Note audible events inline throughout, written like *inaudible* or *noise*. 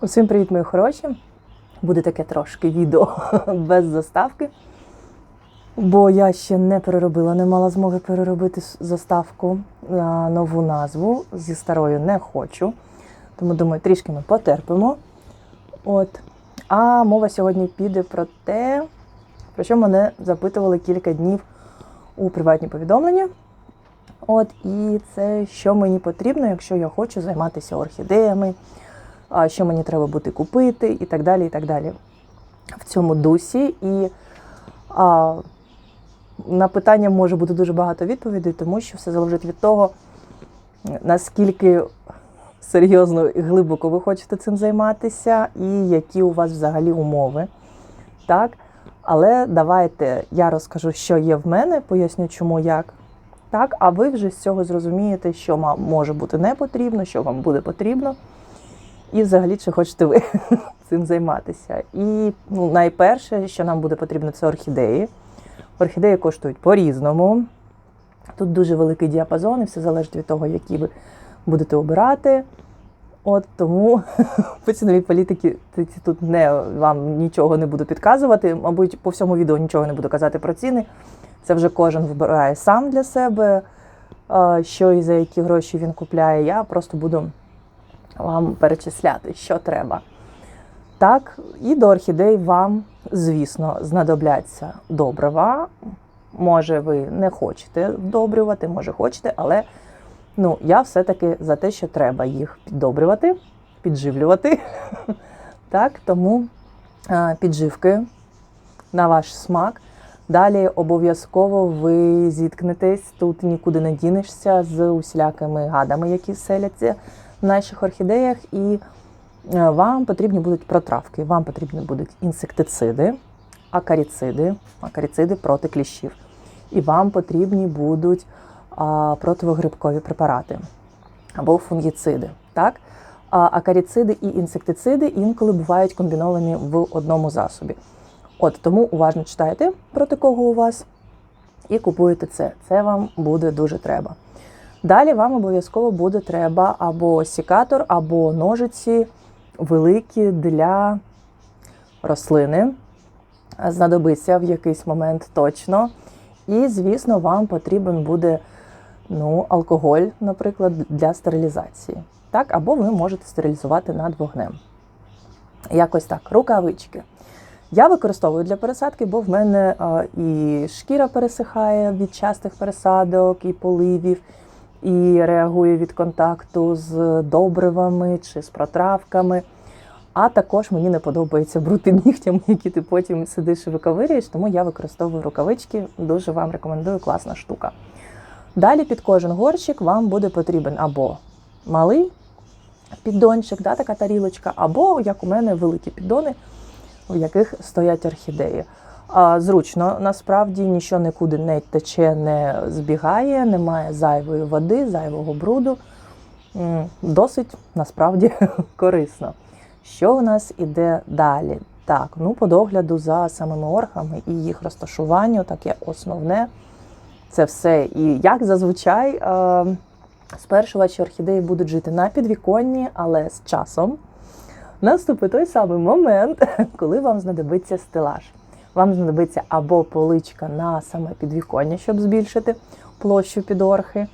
Усім привіт, мої хороші! Буде таке трошки відео *laughs* без заставки. Бо я ще не переробила, не мала змоги переробити заставку на нову назву. Зі старою не хочу. Тому думаю, трішки ми потерпимо. От. А мова сьогодні піде про те, про що мене запитували кілька днів у приватні повідомлення. От, і це що мені потрібно, якщо я хочу займатися орхідеями, що мені треба буде купити, і так далі. і так далі. В цьому дусі. І а, на питання може бути дуже багато відповідей, тому що все залежить від того, наскільки серйозно і глибоко ви хочете цим займатися, і які у вас взагалі умови. Так? Але давайте я розкажу, що є в мене, поясню, чому як. Так, а ви вже з цього зрозумієте, що ма- може бути не потрібно, що вам буде потрібно, і взагалі чи хочете ви *laughs* цим займатися. І ну, найперше, що нам буде потрібно, це орхідеї. Орхідеї коштують по-різному. Тут дуже великий діапазон, і все залежить від того, які ви будете обирати. От тому *laughs* по ціновій політики тут не вам нічого не буду підказувати. Мабуть, по всьому відео нічого не буду казати про ціни. Це вже кожен вибирає сам для себе, що і за які гроші він купляє. Я просто буду вам перечисляти, що треба. Так, і до орхідей вам, звісно, знадобляться добрива. Може, ви не хочете вдобрювати, може хочете, але ну, я все-таки за те, що треба їх піддобрювати, підживлювати. *laughs* Так, тому підживки на ваш смак. Далі обов'язково ви зіткнетесь, тут нікуди не дінешся з усілякими гадами, які селяться в наших орхідеях. І е, вам потрібні будуть протравки, вам потрібні будуть інсектициди, акаріциди, акаріциди проти кліщів. І вам потрібні будуть противогрибкові препарати або фунгіциди. Так? Акаріциди і інсектициди інколи бувають комбіновані в одному засобі. От тому уважно читайте, проти кого у вас, і купуєте це. Це вам буде дуже треба. Далі вам обов'язково буде треба або сікатор, або ножиці великі для рослини. Знадобиться в якийсь момент точно. І, звісно, вам потрібен буде ну, алкоголь, наприклад, для стерилізації. Так, або ви можете стерилізувати над вогнем. Якось так, рукавички. Я використовую для пересадки, бо в мене а, і шкіра пересихає від частих пересадок, і поливів, і реагує від контакту з добривами чи з протравками. А також мені не подобається бруд нігтями, *laughs* які ти потім сидиш і виковирюєш, тому я використовую рукавички. Дуже вам рекомендую, класна штука. Далі під кожен горщик вам буде потрібен або малий піддончик, да, така тарілочка, або, як у мене, великі піддони, в яких стоять орхідеї. Зручно, насправді нічого нікуди не тече, не збігає, немає зайвої води, зайвого бруду. Досить насправді *laughs* корисно. Що у нас іде далі? Так, ну по догляду за самими орхами і їх розташуванню, таке основне. Це все. І як зазвичай, е, спершувачі орхідеї будуть жити на підвіконні, але з часом наступить той самий момент, *laughs* коли вам знадобиться стелаж. Вам знадобиться або поличка на саме підвіконня, щоб збільшити площу під орхи,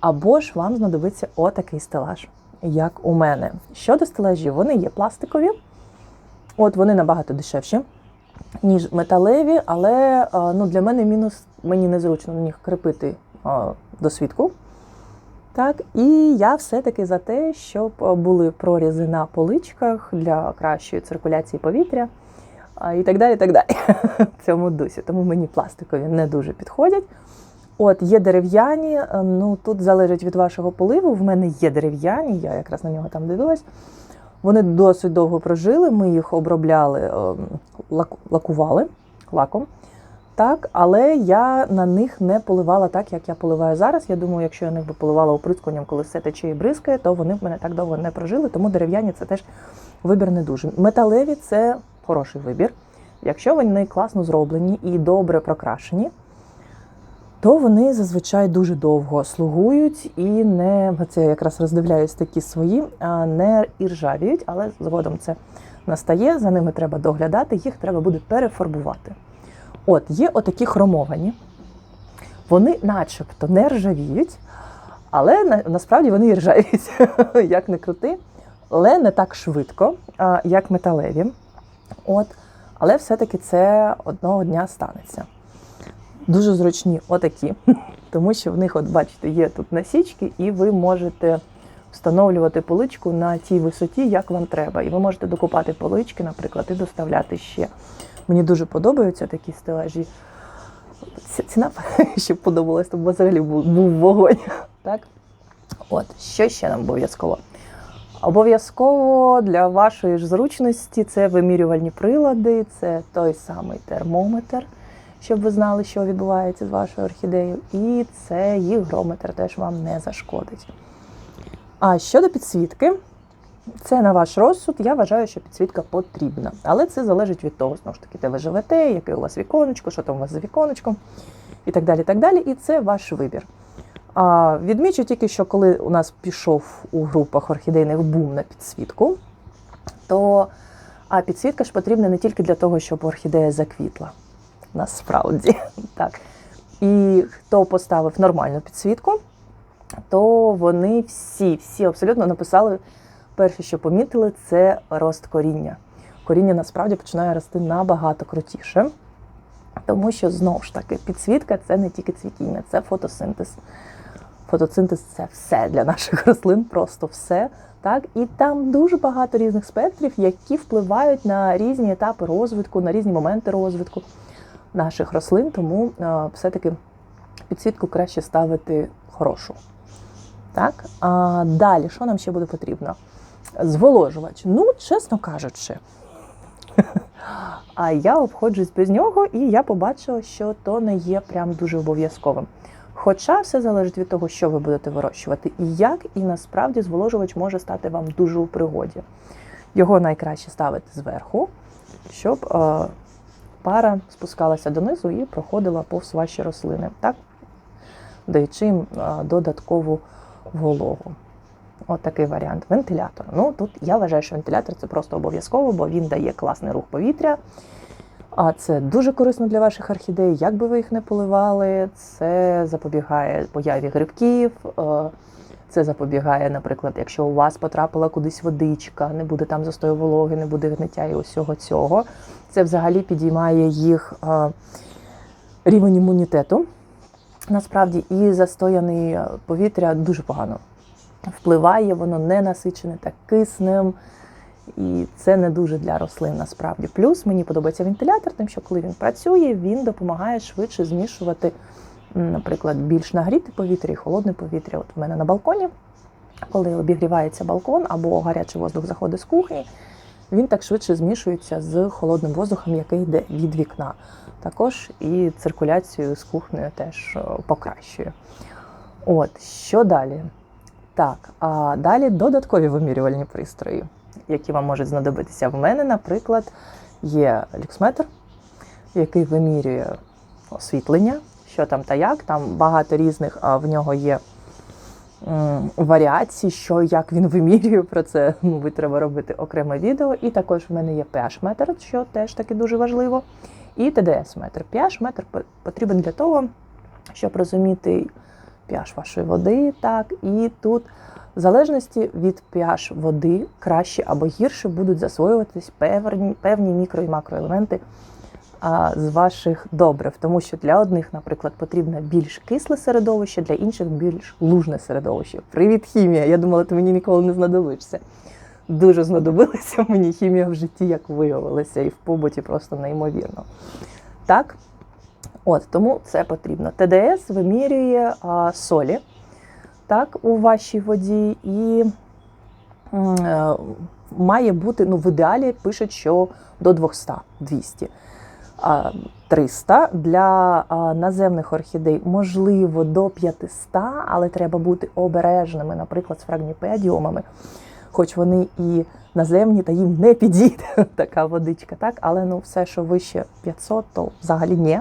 або ж вам знадобиться отакий стелаж, як у мене. Щодо стелажів, вони є пластикові, от вони набагато дешевші, ніж металеві, але е, ну, для мене мінус мені незручно на них кріпити е, досвідку. Так, і я все-таки за те, щоб е, були прорізи на поличках для кращої циркуляції повітря і так далі. і так далі *laughs* в цьому дусі. Тому мені пластикові не дуже підходять. От, є дерев'яні, е, ну тут залежить від вашого поливу. В мене є дерев'яні, я якраз на нього там дивилась. Вони досить довго прожили, ми їх обробляли, е, лак- лакували лаком. Так, але я на них не поливала так, як я поливаю зараз. Я думаю, якщо я них би поливала оприскуванням, коли все тече і бризкає, то вони в мене так довго не прожили, тому дерев'яні це теж вибір не дуже. Металеві це хороший вибір. Якщо вони класно зроблені і добре прокрашені, то вони зазвичай дуже довго слугують і не це я якраз роздивляюсь такі свої, не іржавіють, але згодом це настає. За ними треба доглядати, їх треба буде перефарбувати. От є отакі хромовані. Вони, начебто, не ржавіють, але на, насправді вони і ржавіють, *laughs* як не крути, але не так швидко, як металеві. От. Але все-таки це одного дня станеться. Дуже зручні отакі, *laughs* тому що в них, от бачите, є тут насічки, і ви можете встановлювати поличку на тій висоті, як вам треба. І ви можете докупати полички, наприклад, і доставляти ще. Мені дуже подобаються такі стелажі. Ці- Ціна, *laughs* щоб подобалась, то взагалі був вогонь. *laughs* Так? От, що ще нам обов'язково? Обов'язково для вашої ж зручності це вимірювальні прилади, це той самий термометр, щоб ви знали, що відбувається з вашою орхідеєю, і це гігрометр теж вам не зашкодить. А щодо підсвітки, це на ваш розсуд. Я вважаю, що підсвітка потрібна. Але це залежить від того, знову ж таки, де ви живете, яке у вас віконечко, що там у вас за віконечком, і так далі. І так далі. І це ваш вибір. Відмічу тільки, що коли у нас пішов у групах орхідейних бум на підсвітку, то а підсвітка ж потрібна не тільки для того, щоб орхідея заквітла. Насправді. *laughs* Так. І хто поставив нормальну підсвітку, то вони всі, всі абсолютно написали, перше, що помітили, це рост коріння. Коріння насправді починає рости набагато крутіше, тому що знову ж таки підсвітка це не тільки цвітіння, це фотосинтез. Фотосинтез це все для наших *laughs* рослин, просто все. Так, і там дуже багато різних спектрів, які впливають на різні етапи розвитку, на різні моменти розвитку наших рослин. Тому е, все-таки підсвітку краще ставити хорошу. Так, а далі, що нам ще буде потрібно? Зволожувач. Ну, чесно кажучи, *laughs* а я обходжусь без нього, і я побачила, що то не є прям дуже обов'язковим. Хоча все залежить від того, що ви будете вирощувати і як, і насправді зволожувач може стати вам дуже у пригоді. Його найкраще ставити зверху, щоб е, пара спускалася донизу і проходила повз ваші рослини, так? даючи їм е, додаткову вологу. От такий варіант. Вентилятор. Ну тут я вважаю, що вентилятор це просто обов'язково, бо він дає класний рух повітря. А це дуже корисно для ваших орхідей. Як би ви їх не поливали, це запобігає появі грибків. е, Це запобігає, наприклад, якщо у вас потрапила кудись водичка, не буде там застою вологи, не буде гниття і усього цього. Це взагалі підіймає їх е, рівень імунітету. Насправді, і застояне повітря дуже погано впливає, воно не насичене так киснем. І це не дуже для рослин насправді. Плюс мені подобається вентилятор, тим що коли він працює, він допомагає швидше змішувати, наприклад, більш нагріте повітря і холодне повітря. От в мене на балконі, коли обігрівається балкон або гарячий воздух заходить з кухні, він так швидше змішується з холодним воздухом, який йде від вікна. Також і циркуляцію з кухнею теж е, покращує. От, що далі? Так, а далі додаткові вимірювальні пристрої, які вам можуть знадобитися. В мене, наприклад, є люксметр, який вимірює освітлення, що там та як. Там багато різних, а в нього є м, варіацій, що як він вимірює. Про це мабуть, треба робити окреме відео. І також в мене є pH-метр, що теж таки дуже важливо. І ТДС-метр. pH-метр потрібен для того, щоб розуміти pH вашої води. Так, і тут, в залежності від pH води, краще або гірше будуть засвоюватись певні, певні мікро і макроелементи а, з ваших добрив. Тому що для одних, наприклад, потрібно більш кисле середовище, для інших більш лужне середовище. Привіт, хімія! Я думала, ти мені ніколи не знадобишся. Дуже знадобилася *laughs* мені хімія в житті, як виявилося, і в побуті просто неймовірно. Так, От тому це потрібно. ТДС вимірює а, солі так, у вашій воді і е, має бути, ну, в ідеалі пишуть, що до 200, 200. 300 для наземних орхідей, можливо, до 500, але треба бути обережними, наприклад, з фрагніпедіумами, хоч вони і наземні, та їм не підійде *laughs* така водичка, так? але ну, все, що вище 500, то взагалі ні.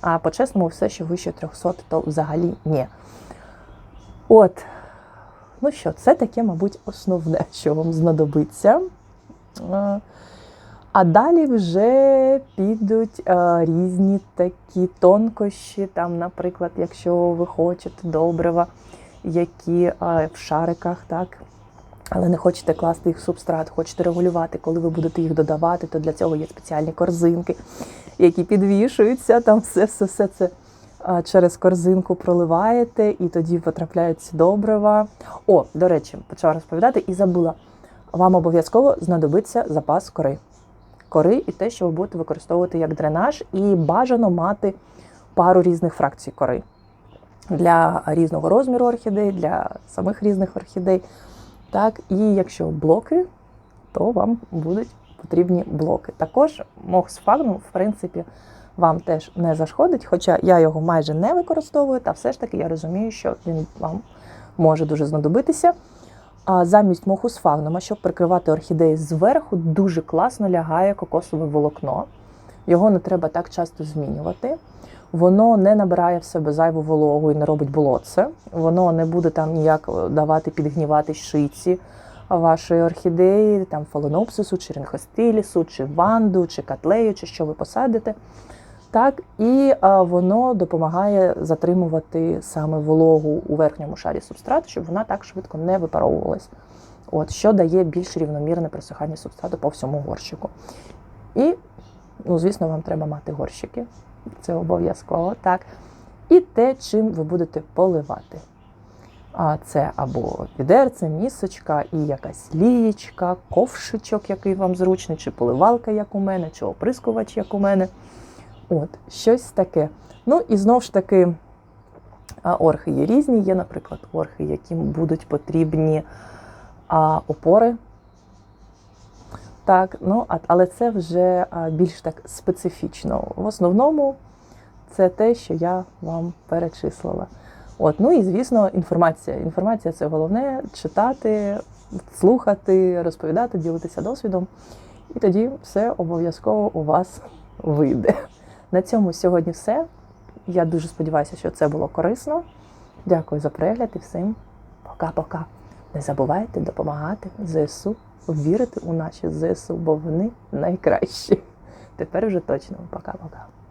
А по-чесному, все, що вище 300, то взагалі ні. От, ну що, це таке, мабуть, основне, *laughs* що вам знадобиться. А далі вже підуть різні такі тонкощі. Там, наприклад, якщо ви хочете добрива, які в шариках, так, але не хочете класти їх в субстрат, хочете регулювати, коли ви будете їх додавати, то для цього є спеціальні корзинки, які підвішуються, там все, все, все це через корзинку проливаєте, і тоді потрапляються добрива. О, до речі, почала розповідати і забула. Вам обов'язково знадобиться запас кори. Кори і те, що ви будете використовувати як дренаж, і бажано мати пару різних фракцій кори для різного розміру орхідей, для самих різних орхідей. Так, і якщо блоки, то вам будуть потрібні блоки. Також мох з фагном, в принципі, вам теж не зашкодить, хоча я його майже не використовую, та все ж таки я розумію, що він вам може дуже знадобитися. А замість моху з щоб прикривати орхідеї зверху, дуже класно лягає кокосове волокно. Його не треба так часто змінювати. Воно не набирає в себе зайву вологу і не робить болотце. Воно не буде там ніяк давати підгнівати шиці вашої орхідеї, там фаленопсису, чи ринхостилісу, чи ванду, чи котлею, чи що ви посадите. Так, і а, воно допомагає затримувати саме вологу у верхньому шарі субстрату, щоб вона так швидко не випаровувалась. От, що дає більш рівномірне просихання субстрату по всьому горщику. І, ну, звісно, вам треба мати горщики. Це обов'язково, так. І те, чим ви будете поливати. А це або відерце, місочка, і якась лієчка, ковшичок, який вам зручний, чи поливалка, як у мене, чи оприскувач, як у мене. От, щось таке. Ну і знову ж таки, орхи є різні. Є, наприклад, орхи, яким будуть потрібні а, опори. Так, ну, але це вже більш так специфічно. В основному це те, що я вам перечислила. От, ну і звісно, інформація. Інформація це головне читати, слухати, розповідати, ділитися досвідом. І тоді все обов'язково у вас вийде. На цьому сьогодні все. Я дуже сподіваюся, що це було корисно. Дякую за перегляд і всім пока-пока. Не забувайте допомагати ЗСУ, вірити у наші ЗСУ, бо вони найкращі. Тепер вже точно пока-пока.